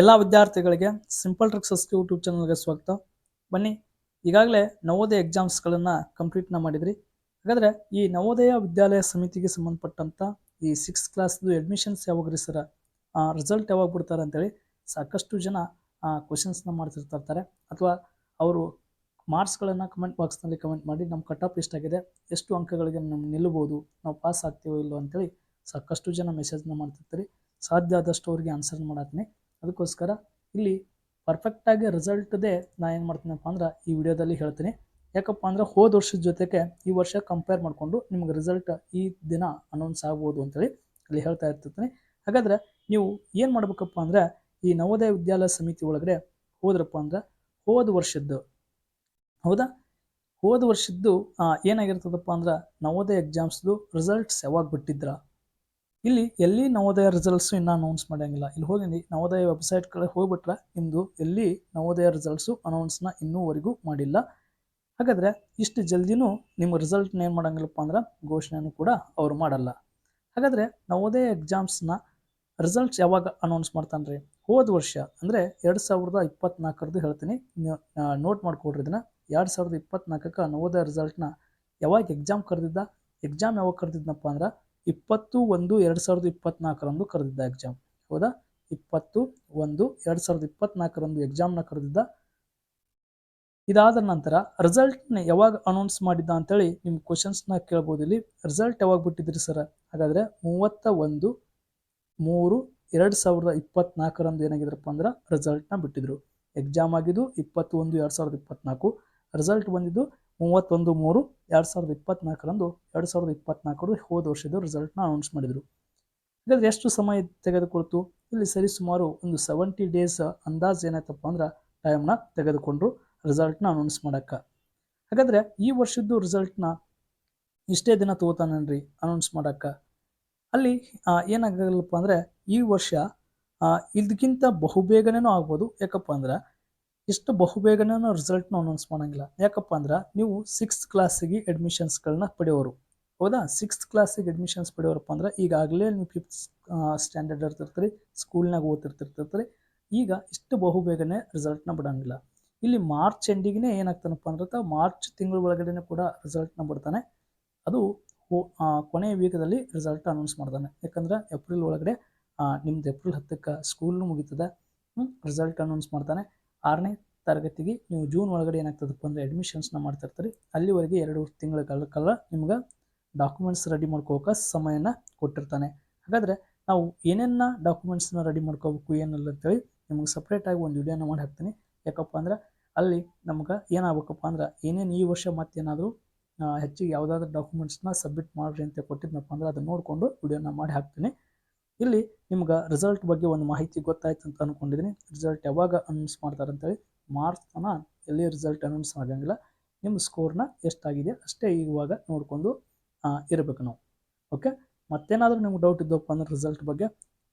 ಎಲ್ಲ ವಿದ್ಯಾರ್ಥಿಗಳಿಗೆ simple tricks YouTube ಚಾನಲ್ಗೆ ಸ್ವಾಗತ. ಬನ್ನಿ, ಈಗಾಗಲೇ ನವೋದಯ ಎಕ್ಸಾಮ್ಸ್ಗಳನ್ನು ಕಂಪ್ಲೀಟ್ನ ಮಾಡಿದ್ರಿ. ಹಾಗಾದರೆ ಈ ನವೋದಯ ವಿದ್ಯಾಲಯ ಸಮಿತಿಗೆ ಸಂಬಂಧಪಟ್ಟಂಥ ಈ ಸಿಕ್ಸ್ ಕ್ಲಾಸ್ದು ಅಡ್ಮಿಷನ್ಸ್ ಯಾವಾಗ ರೀ ಸರ ರಿಸಲ್ಟ್ ಯಾವಾಗ ಬಿಡ್ತಾರೆ ಅಂತೇಳಿ ಸಾಕಷ್ಟು ಜನ ಕ್ವಶನ್ಸ್ನ ಇರ್ತಾರೆ. ಅಥವಾ ಅವರು ಮಾರ್ಕ್ಸ್ಗಳನ್ನು ಕಮೆಂಟ್ ಬಾಕ್ಸ್ನಲ್ಲಿ ಕಮೆಂಟ್ ಮಾಡಿ ನಮ್ಮ ಕಟ್ ಆಫ್ ಎಷ್ಟಾಗಿದೆ ಎಷ್ಟು ಅಂಕಗಳಿಗೆ ನಮ್ಮ ನಿಲ್ಲಬಹುದು, ನಾವು ಪಾಸ್ ಆಗ್ತೀವೋ ಇಲ್ಲೋ ಅಂತೇಳಿ ಸಾಕಷ್ಟು ಜನ ಮೆಸೇಜ್ನ ಮಾಡ್ತಿರ್ತೀರಿ. ಸಾಧ್ಯ ಆದಷ್ಟು ಅವ್ರಿಗೆ ಆನ್ಸರ್ ಮಾಡತ್ತೀನಿ ಅದಕ್ಕೋಸ್ಕರ ಇಲ್ಲಿ ಪರ್ಫೆಕ್ಟಾಗಿ ರಿಸಲ್ಟ್ದೇ ನಾನು ಏನು ಮಾಡ್ತೀನಪ್ಪ ಅಂದ್ರೆ ಈ ವಿಡಿಯೋದಲ್ಲಿ ಹೇಳ್ತೀನಿ. ಯಾಕಪ್ಪ ಅಂದ್ರೆ ಹೋದ ವರ್ಷದ ಜೊತೆಗೆ ಈ ವರ್ಷ ಕಂಪೇರ್ ಮಾಡಿಕೊಂಡು ನಿಮ್ಗೆ ರಿಸಲ್ಟ್ ಈ ದಿನ ಅನೌನ್ಸ್ ಆಗ್ಬೋದು ಅಂತೇಳಿ ಅಲ್ಲಿ ಹೇಳ್ತಾ ಇರ್ತಿರ್ತೀನಿ. ಹಾಗಾದ್ರೆ ನೀವು ಏನು ಮಾಡ್ಬೇಕಪ್ಪ ಅಂದ್ರೆ ಈ ನವೋದಯ ವಿದ್ಯಾಲಯ ಸಮಿತಿ ಒಳಗಡೆ ಹೋದ್ರಪ್ಪ ಅಂದ್ರೆ ಹೋದ ವರ್ಷದ್ದು, ಹೌದಾ? ಹೋದ ವರ್ಷದ್ದು ಏನಾಗಿರ್ತದಪ್ಪ ಅಂದ್ರೆ ನವೋದಯ ಎಕ್ಸಾಮ್ಸ್ದು ರಿಸಲ್ಟ್ಸ್ ಯಾವಾಗ ಬಿಟ್ಟಿದ್ರ? ಇಲ್ಲಿ ಎಲ್ಲಿ ನವೋದಯ ರಿಸಲ್ಟ್ಸು ಇನ್ನೂ ಅನೌನ್ಸ್ ಮಾಡೋಂಗಿಲ್ಲ ಇಲ್ಲಿ ಹೋಗಿ ನೀವು ನವೋದಯ ವೆಬ್ಸೈಟ್ ಕಡೆ ಹೋಗ್ಬಿಟ್ರೆ ನಿಮ್ಮದು ಎಲ್ಲಿ ನವೋದಯ ರಿಸಲ್ಟ್ಸು ಅನೌನ್ಸ್ನ ಇನ್ನೂವರೆಗೂ ಮಾಡಿಲ್ಲ. ಹಾಗಾದರೆ ಇಷ್ಟು ಜಲ್ದಿನೂ ನಿಮ್ಮ ರಿಸಲ್ಟ್ನ ಏನು ಮಾಡೋಂಗಿಲ್ಲಪ್ಪ ಅಂದ್ರೆ ಘೋಷಣೆಯನ್ನು ಕೂಡ ಅವರು ಮಾಡಲ್ಲ. ಹಾಗಾದರೆ ನವೋದಯ ಎಕ್ಸಾಮ್ಸ್ನ ರಿಸಲ್ಟ್ಸ್ ಯಾವಾಗ ಅನೌನ್ಸ್ ಮಾಡ್ತಾನೆ ರೀ ಹೋದ ವರ್ಷ, ಅಂದರೆ ಎರಡು ಸಾವಿರದ ಇಪ್ಪತ್ನಾಲ್ಕರದ್ದು ಹೇಳ್ತೀನಿ. ನೋಟ್ ಮಾಡ್ಕೊಡ್ರಿ ಇದನ್ನ. ಎರಡು ಸಾವಿರದ ಇಪ್ಪತ್ನಾಲ್ಕಕ್ಕೆ ನವೋದಯ ರಿಸಲ್ಟ್ನ ಯಾವಾಗ ಎಕ್ಸಾಮ್ ಕರೆದಿದ್ದ? ಎಕ್ಸಾಮ್ ಯಾವಾಗ ಕರೆದಿದ್ದನಪ್ಪ ಅಂದ್ರೆ ಇಪ್ಪತ್ತು ಒಂದು ಎರಡು ಸಾವಿರದ ಇಪ್ಪತ್ನಾಲ್ಕರಂದು ಕರೆದಿದ್ದ ಎಕ್ಸಾಮ್ ಹೌದಾ? ಇಪ್ಪತ್ತು ಒಂದು ಎರಡು ಸಾವಿರದ ಇಪ್ಪತ್ನಾಲ್ಕರಂದು ಎಕ್ಸಾಮ್ನ ಕರೆದಿದ್ದ. ಇದಾದ ನಂತರ ರಿಸಲ್ಟ್ನ ಯಾವಾಗ ಅನೌನ್ಸ್ ಮಾಡಿದ್ದ ಅಂತೇಳಿ ನಿಮ್ಮ ಕ್ವಶನ್ಸ್ನ ಕೇಳ್ಬೋದು ಇಲ್ಲಿ. ರಿಸಲ್ಟ್ ಯಾವಾಗ ಬಿಟ್ಟಿದ್ರಿ ಸರ್ ಹಾಗಾದರೆ ಮೂವತ್ತ ಒಂದು ಮೂರು ಎರಡು ಸಾವಿರದ ಇಪ್ಪತ್ನಾಲ್ಕರಂದು ಏನಾಗಿದ್ರಪ್ಪ ಅಂದ್ರೆ ರಿಸಲ್ಟ್ನ ಬಿಟ್ಟಿದ್ರು. ಎಕ್ಸಾಮ್ ಆಗಿದ್ದು ಇಪ್ಪತ್ತು ಒಂದು ಎರಡು ಸಾವಿರದ ಇಪ್ಪತ್ನಾಲ್ಕು. ರಿಸಲ್ಟ್ ಬಂದಿದ್ದು ಮೂವತ್ತೊಂದು ಮೂರು ಎರಡು ಸಾವಿರದ ಇಪ್ಪತ್ನಾಲ್ಕರಂದು ಎರಡು ಸಾವಿರದ ಇಪ್ಪತ್ನಾಲ್ಕರು ಹೋದ ವರ್ಷದ ರಿಸಲ್ಟ್ನ ಅನೌನ್ಸ್ ಮಾಡಿದರು. ಹಾಗಾದರೆ ಎಷ್ಟು ಸಮಯ ತೆಗೆದುಕೊಳ್ತು? ಇಲ್ಲಿ ಸರಿ ಸುಮಾರು ಒಂದು ಸೆವೆಂಟಿ ಡೇಸ್ ಅಂದಾಜು ಏನಾಯ್ತಪ್ಪ ಅಂದ್ರೆ ಟೈಮ್ನ ತೆಗೆದುಕೊಂಡ್ರು ರಿಸಲ್ಟ್ನ ಅನೌನ್ಸ್ ಮಾಡೋಕ್ಕೆ. ಹಾಗಾದರೆ ಈ ವರ್ಷದ್ದು ರಿಸಲ್ಟ್ನ ಇಷ್ಟೇ ದಿನ ತಗೋತಾನನ್ರಿ ಅನೌನ್ಸ್ ಮಾಡೋಕ್ಕೆ? ಅಲ್ಲಿ ಏನಾಗಲ್ಲಪ್ಪ ಅಂದರೆ ಈ ವರ್ಷ ಇದಕ್ಕಿಂತ ಬಹುಬೇಗನೇನೂ ಆಗ್ಬೋದು. ಯಾಕಪ್ಪ ಅಂದ್ರೆ ಇಷ್ಟು ಬಹುಬೇಗನೇನೂ ರಿಸಲ್ಟ್ನ ಅನೌನ್ಸ್ ಮಾಡೋಂಗಿಲ್ಲ. ಯಾಕಪ್ಪ ಅಂದ್ರೆ ನೀವು ಸಿಕ್ಸ್ತ್ ಕ್ಲಾಸಿಗೆ ಅಡ್ಮಿಷನ್ಸ್ಗಳನ್ನ ಪಡೆಯೋರು. ಹೌದಾ? ಸಿಕ್ಸ್ತ್ ಕ್ಲಾಸಿಗೆ ಅಡ್ಮಿಷನ್ಸ್ ಪಡೆಯೋರಪ್ಪ ಅಂದ್ರೆ ಈಗಾಗಲೇ ನೀವು ಫಿಫ್ತ್ ಸ್ಟ್ಯಾಂಡರ್ಡ್ ಇರ್ತಿರ್ತೀರಿ ಸ್ಕೂಲ್ನಾಗ ಓದ್ತಿರ್ತಿರ್ತಿರ್ತೀರಿ ಈಗ ಇಷ್ಟು ಬಹುಬೇಗನೆ ರಿಸಲ್ಟ್ನ ಬಿಡೋಂಗಿಲ್ಲ. ಇಲ್ಲಿ ಮಾರ್ಚ್ ಎಂಡಿಗೆ ಏನಾಗ್ತಾನಪ್ಪ ಅಂದ್ರೆ ಮಾರ್ಚ್ ತಿಂಗಳ ಒಳಗಡೆನೆ ಕೂಡ ರಿಸಲ್ಟ್ನ ಬಿಡ್ತಾನೆ. ಅದು ಕೊನೆಯ ವೀಕದಲ್ಲಿ ರಿಸಲ್ಟ್ ಅನೌನ್ಸ್ ಮಾಡ್ತಾನೆ. ಯಾಕಂದ್ರೆ ಏಪ್ರಿಲ್ ಒಳಗಡೆ ನಿಮ್ದು ಏಪ್ರಿಲ್ ಹತ್ತಕ್ಕೆ ಸ್ಕೂಲ್ನು ಮುಗೀತದೆ ರಿಸಲ್ಟ್ ಅನೌನ್ಸ್ ಮಾಡ್ತಾನೆ. ಆರನೇ ತರಗತಿಗೆ ನೀವು ಜೂನ್ ಒಳಗಡೆ ಏನಾಗ್ತದಪ್ಪ ಅಂದರೆ ಅಡ್ಮಿಷನ್ಸ್ನ ಮಾಡ್ತಿರ್ತಾರೆ ಅಲ್ಲಿವರೆಗೆ ಎರಡು ತಿಂಗಳ ಕಾಲ ನಿಮ್ಗೆ ಡಾಕ್ಯುಮೆಂಟ್ಸ್ ರೆಡಿ ಮಾಡ್ಕೋಕೆ ಸಮಯನ ಕೊಟ್ಟಿರ್ತಾನೆ. ಹಾಗಾದರೆ ನಾವು ಏನೇನ ಡಾಕ್ಯುಮೆಂಟ್ಸ್ನ ರೆಡಿ ಮಾಡ್ಕೋಬೇಕು, ಏನಿಲ್ಲ ಅಂತೇಳಿ ನಿಮ್ಗೆ ಸಪ್ರೇಟಾಗಿ ಒಂದು ವಿಡಿಯೋನ ಮಾಡಿ ಹಾಕ್ತೀನಿ. ಯಾಕಪ್ಪ ಅಂದ್ರೆ ಅಲ್ಲಿ ನಮ್ಗೆ ಏನಾಗಬೇಕಪ್ಪ ಅಂದ್ರೆ ಏನೇನು ಈ ವರ್ಷ ಮತ್ತೇನಾದರೂ ಹೆಚ್ಚಿಗೆ ಯಾವುದಾದ್ರೂ ಡಾಕ್ಯುಮೆಂಟ್ಸ್ನ ಸಬ್ಮಿಟ್ ಮಾಡಿರಿ ಅಂತ ಕೊಟ್ಟಿದ್ನಪ್ಪ ಅಂದ್ರೆ ಅದನ್ನ ನೋಡಿಕೊಂಡು ವಿಡಿಯೋನ ಮಾಡಿ ಹಾಕ್ತೀನಿ. ಇಲ್ಲಿ ನಿಮ್ಗೆ ರಿಸಲ್ಟ್ ಬಗ್ಗೆ ಒಂದು ಮಾಹಿತಿ ಗೊತ್ತಾಯ್ತು ಅಂತ ಅಂದ್ಕೊಂಡಿದ್ದೀನಿ ರಿಸಲ್ಟ್ ಯಾವಾಗ ಅನೌನ್ಸ್ ಮಾಡ್ತಾರೆ ಅಂತೇಳಿ ಮಾರ್ಚ್ ತನ ಎಲ್ಲಿ ರಿಸಲ್ಟ್ ಅನೌನ್ಸ್ ಆಗಂಗಿಲ್ಲ. ನಿಮ್ಮ ಸ್ಕೋರ್ನ ಎಷ್ಟಾಗಿದೆ ಅಷ್ಟೇ ಇವಾಗ ನೋಡಿಕೊಂಡು ಇರಬೇಕು ನಾವು. ಓಕೆ ಮತ್ತೇನಾದರೂ ನಿಮ್ಗೆ ಡೌಟ್ ಇದ್ದಪ್ಪ ಅಂದ್ರೆ ರಿಸಲ್ಟ್ ಬಗ್ಗೆ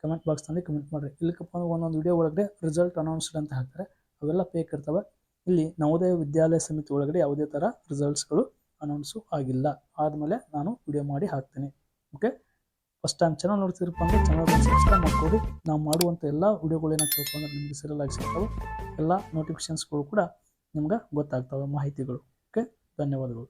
ಕಮೆಂಟ್ ಬಾಕ್ಸ್ನಲ್ಲಿ ಕಮೆಂಟ್ ಮಾಡಿರಿ. ಇಲ್ಲಕ್ಕಪ್ಪ ಅಂದ್ರೆ ಒಂದೊಂದು ವಿಡಿಯೋ ಒಳಗಡೆ ರಿಸಲ್ಟ್ ಅನೌನ್ಸ್ಡ್ ಅಂತ ಹಾಕ್ತಾರೆ. ಅವೆಲ್ಲ ಫೇಕ್ ಇರ್ತವೆ. ಇಲ್ಲಿ ನವೋದಯ ವಿದ್ಯಾಲಯ ಸಮಿತಿ ಒಳಗಡೆ ಯಾವುದೇ ಥರ ರಿಸಲ್ಟ್ಸ್ಗಳು ಅನೌನ್ಸು ಆಗಿಲ್ಲ. ಆದಮೇಲೆ ನಾನು ವಿಡಿಯೋ ಮಾಡಿ ಹಾಕ್ತೀನಿ. ಫಸ್ಟ್ ಟೈಮ್ ಚಾನಲ್ ನೋಡ್ತಿದ್ರಪ್ಪ ಅಂದರೆ ಚಾನಲ್ ಸಬ್ಸ್ಕ್ರೈಬ್ ಮಾಡ್ಕೊಡಿ. ನಾವು ಮಾಡುವಂಥ ಎಲ್ಲ ವೀಡಿಯೋಗಳೇನು ತಿಳ್ಕೊಂಡ್ರೆ ನಿಮಗೆ ಸೀರಿಯಲ್ ಆಗಿ ಸಿಗ್ತವೆ ಎಲ್ಲ ನೋಟಿಫಿಕೇಶನ್ಸ್ಗಳು ಕೂಡ ನಿಮ್ಗೆ ಗೊತ್ತಾಗ್ತವೆ, ಮಾಹಿತಿಗಳು. ಓಕೆ ಧನ್ಯವಾದಗಳು.